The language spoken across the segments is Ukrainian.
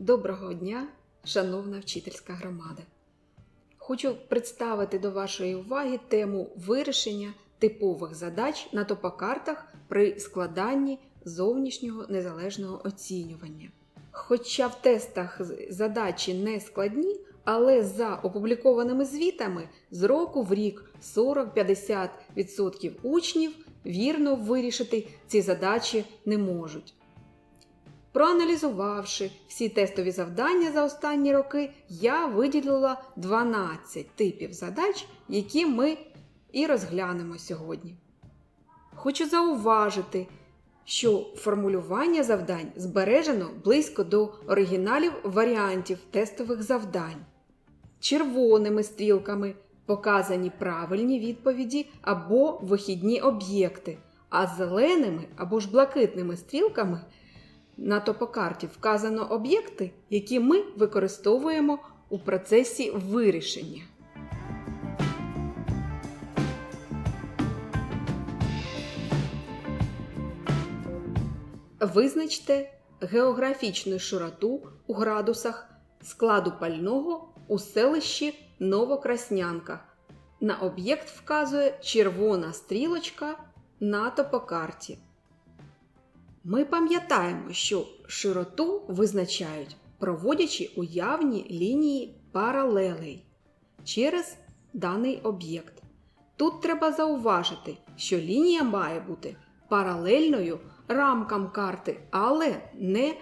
Доброго дня, шановна вчительська громада. Хочу представити до вашої уваги тему вирішення типових задач на топокартах при складанні зовнішнього незалежного оцінювання. Хоча в тестах задачі не складні, але за опублікованими звітами з року в рік 40-50% учнів вірно вирішити ці задачі не можуть. Проаналізувавши всі тестові завдання за останні роки, я виділила 12 типів задач, які ми і розглянемо сьогодні. Хочу зауважити, що формулювання завдань збережено близько до оригіналів варіантів тестових завдань. Червоними стрілками показані правильні відповіді або вихідні об'єкти, а зеленими або ж блакитними стрілками на топокарті вказано об'єкти, які ми використовуємо у процесі вирішення. Визначте географічну широту у градусах складу пального у селищі Новокраснянка. На об'єкт вказує червона стрілочка на топокарті. Ми пам'ятаємо, що широту визначають, проводячи уявні лінії паралелей через даний об'єкт. Тут треба зауважити, що лінія має бути паралельною рамкам карти, але не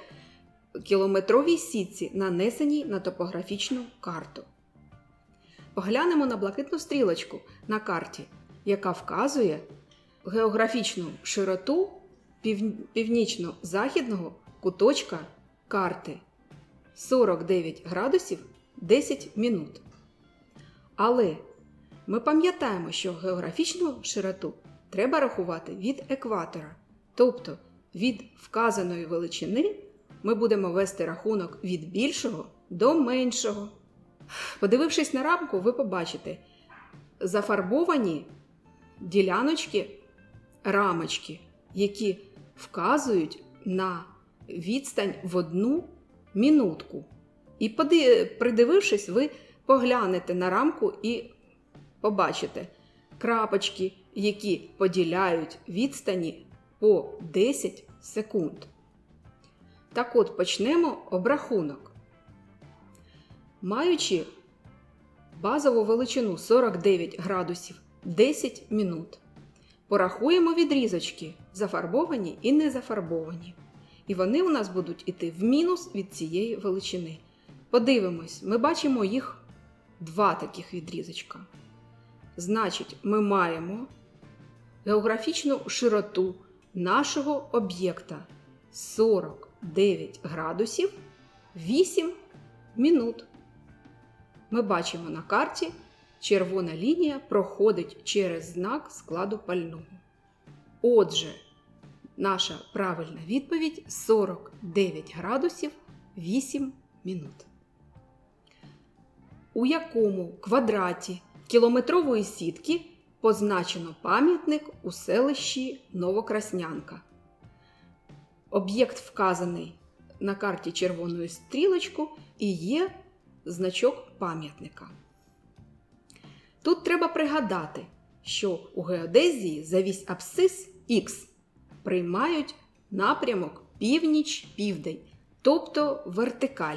кілометровій сітці, нанесеній на топографічну карту. Поглянемо на блакитну стрілочку на карті, яка вказує географічну широту пів- північно-західного куточка карти 49 градусів 10 минут. Але ми пам'ятаємо, що географічну широту треба рахувати від екватора, тобто від вказаної величини ми будемо вести рахунок від більшого до меншого. Подивившись на рамку, ви побачите зафарбовані діляночки рамочки, які вказують на відстань в одну мінутку. І придивившись, ви поглянете на рамку і побачите крапочки, які поділяють відстані по 10 секунд. Так от почнемо обрахунок. Маючи базову величину 49 градусів 10 минут. Порахуємо відрізочки, зафарбовані і не зафарбовані. І вони у нас будуть іти в мінус від цієї величини. Подивимось, ми бачимо їх два таких відрізочка. Значить, ми маємо географічну широту нашого об'єкта 49 градусів 8 минут. Ми бачимо на карті, червона лінія проходить через знак складу пального. Отже, наша правильна відповідь 49 градусів 8 минут. У якому квадраті кілометрової сітки позначено пам'ятник у селищі Новокраснянка. Об'єкт вказаний на карті червоною стрілочку і є значок пам'ятника. Тут треба пригадати, що у геодезії за вісь абсцис Х приймають напрямок північ-південь, тобто вертикаль.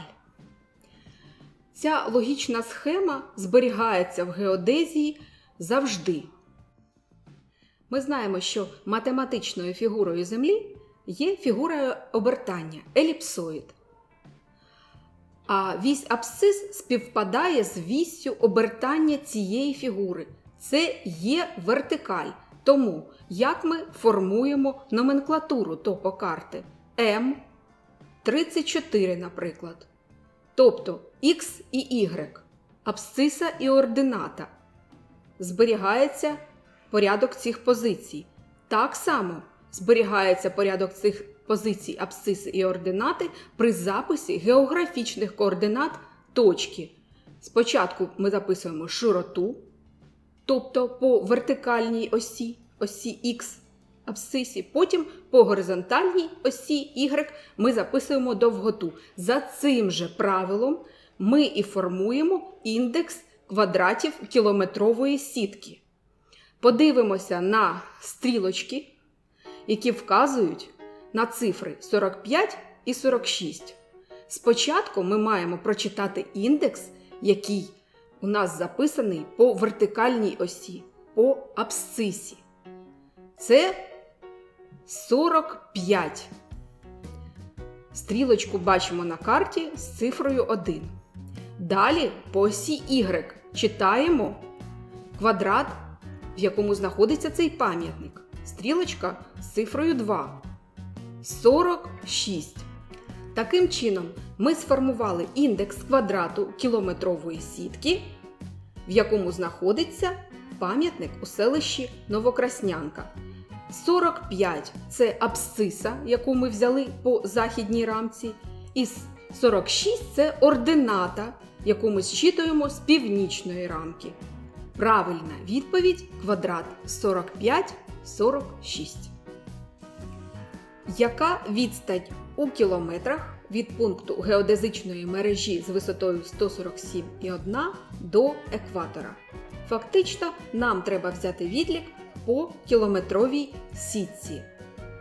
Ця логічна схема зберігається в геодезії завжди. Ми знаємо, що математичною фігурою Землі є фігура обертання еліпсоїд. А вісь абсцис співпадає з віссю обертання цієї фігури. Це є вертикаль. Тому як ми формуємо номенклатуру топокарти М 34, наприклад. Тобто X і Y, абсциса і ордината. Зберігається порядок цих позицій. Так само зберігається порядок цих позицій абсциси і ординати при записі географічних координат точки. Спочатку ми записуємо широту, тобто по вертикальній осі, осі Х, абсцисі. Потім по горизонтальній осі Y ми записуємо довготу. За цим же правилом ми і формуємо індекс квадратів кілометрової сітки. Подивимося на стрілочки, які вказують на цифри 45 і 46. Спочатку ми маємо прочитати індекс, який у нас записаний по вертикальній осі, по абсцисі. Це 45. Стрілочку бачимо на карті з цифрою 1. Далі по осі Y читаємо квадрат, в якому знаходиться цей пам'ятник. Стрілочка з цифрою 2. 46. Таким чином, ми сформували індекс квадрату кілометрової сітки, в якому знаходиться пам'ятник у селищі Новокраснянка. 45 це абсциса, яку ми взяли по західній рамці. І 46 це ордината, яку ми зчитуємо з північної рамки. Правильна відповідь квадрат 45-46. Яка відстань у кілометрах від пункту геодезичної мережі з висотою 147,1 до екватора? Фактично, нам треба взяти відлік по кілометровій сітці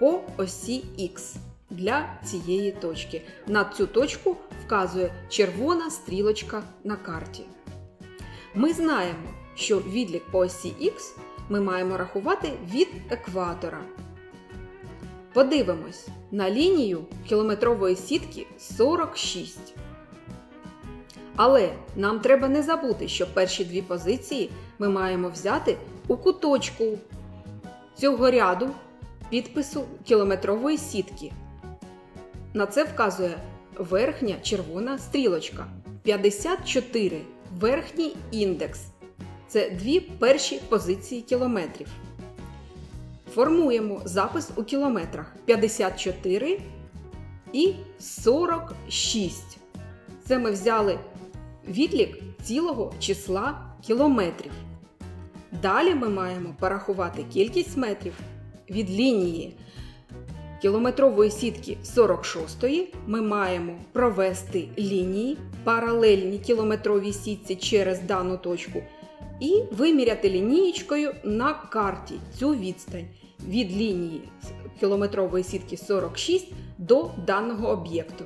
по осі Х для цієї точки. На цю точку вказує червона стрілочка на карті. Ми знаємо, що відлік по осі Х ми маємо рахувати від екватора. Подивимось на лінію кілометрової сітки 46. Але нам треба не забути, що перші дві позиції ми маємо взяти у куточку цього ряду підпису кілометрової сітки. На це вказує верхня червона стрілочка. 54 верхній індекс. Це дві перші позиції кілометрів. Формуємо запис у кілометрах 54 і 46. Це ми взяли відлік цілого числа кілометрів. Далі ми маємо порахувати кількість метрів від лінії кілометрової сітки 46 ми маємо провести лінії паралельні кілометровій сітці через дану точку і виміряти лінієчкою на карті цю відстань від лінії кілометрової сітки 46 до даного об'єкту.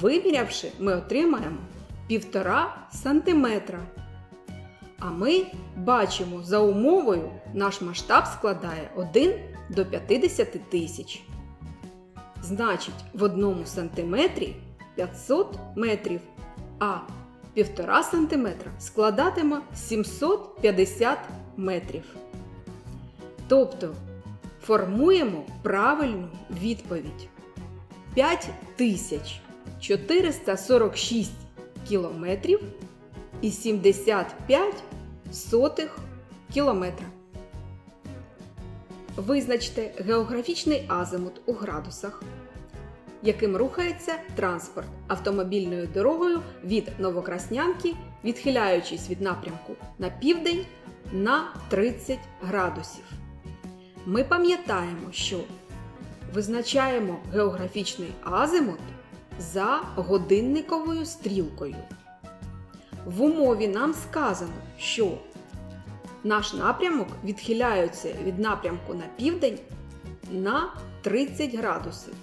Вимірявши, ми отримаємо 1,5 см. А ми бачимо за умовою, наш масштаб складає 1 до 50 тисяч. Значить, в одному сантиметрі 500 метрів, а 1,5 см складатиме 750 метрів. Тобто формуємо правильну відповідь 5446 кілометрів і 75 сотих кілометра. Визначте географічний азимут у градусах, яким рухається транспорт автомобільною дорогою від Новокраснянки, відхиляючись від напрямку на південь на 30 градусів. Ми пам'ятаємо, що визначаємо географічний азимут за годинниковою стрілкою. В умові нам сказано, що наш напрямок відхиляється від напрямку на південь на 30 градусів.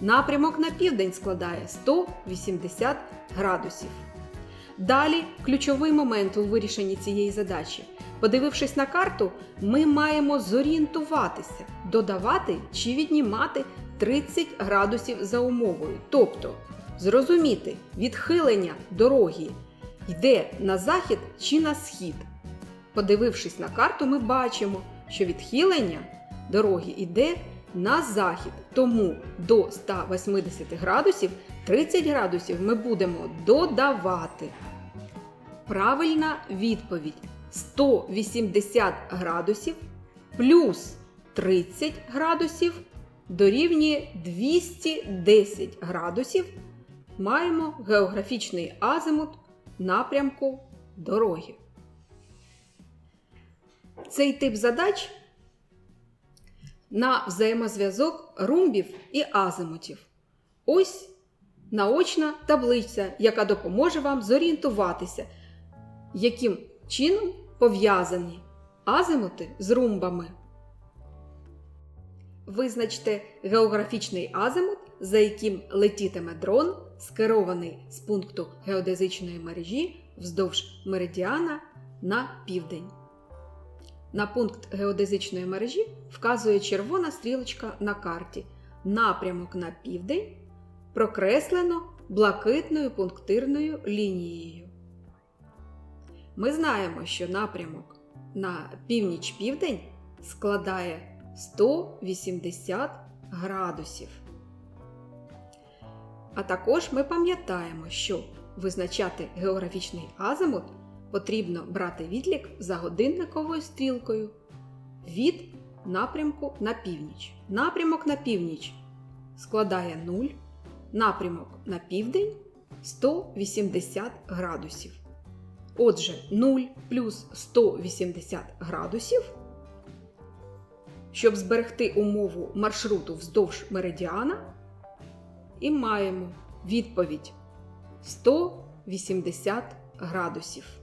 Напрямок на південь складає 180 градусів. Далі ключовий момент у вирішенні цієї задачі. Подивившись на карту, ми маємо зорієнтуватися, додавати чи віднімати 30 градусів за умовою. Тобто зрозуміти, відхилення дороги йде на захід чи на схід. Подивившись на карту, ми бачимо, що відхилення дороги йде на захід. Тому до 180 градусів 30 градусів ми будемо додавати. Правильна відповідь 180 градусів плюс 30 градусів дорівнює 210 градусів. Маємо географічний азимут напрямку дороги. Цей тип задач на взаємозв'язок румбів і азимутів. Ось наочна таблиця, яка допоможе вам зорієнтуватися, яким чином пов'язані азимути з румбами. Визначте географічний азимут, за яким летітиме дрон, скерований з пункту геодезичної мережі вздовж меридіана на південь. На пункт геодезичної мережі вказує червона стрілочка на карті. Напрямок на південь прокреслено блакитною пунктирною лінією. Ми знаємо, що напрямок на північ-південь складає 180 градусів. А також ми пам'ятаємо, що визначати географічний азимут потрібно брати відлік за годинниковою стрілкою від напрямку на північ. Напрямок на північ складає 0, напрямок на південь 180 градусів. Отже, 0 плюс 180 градусів. Щоб зберегти умову маршруту вздовж меридіана, і маємо відповідь 180 градусів.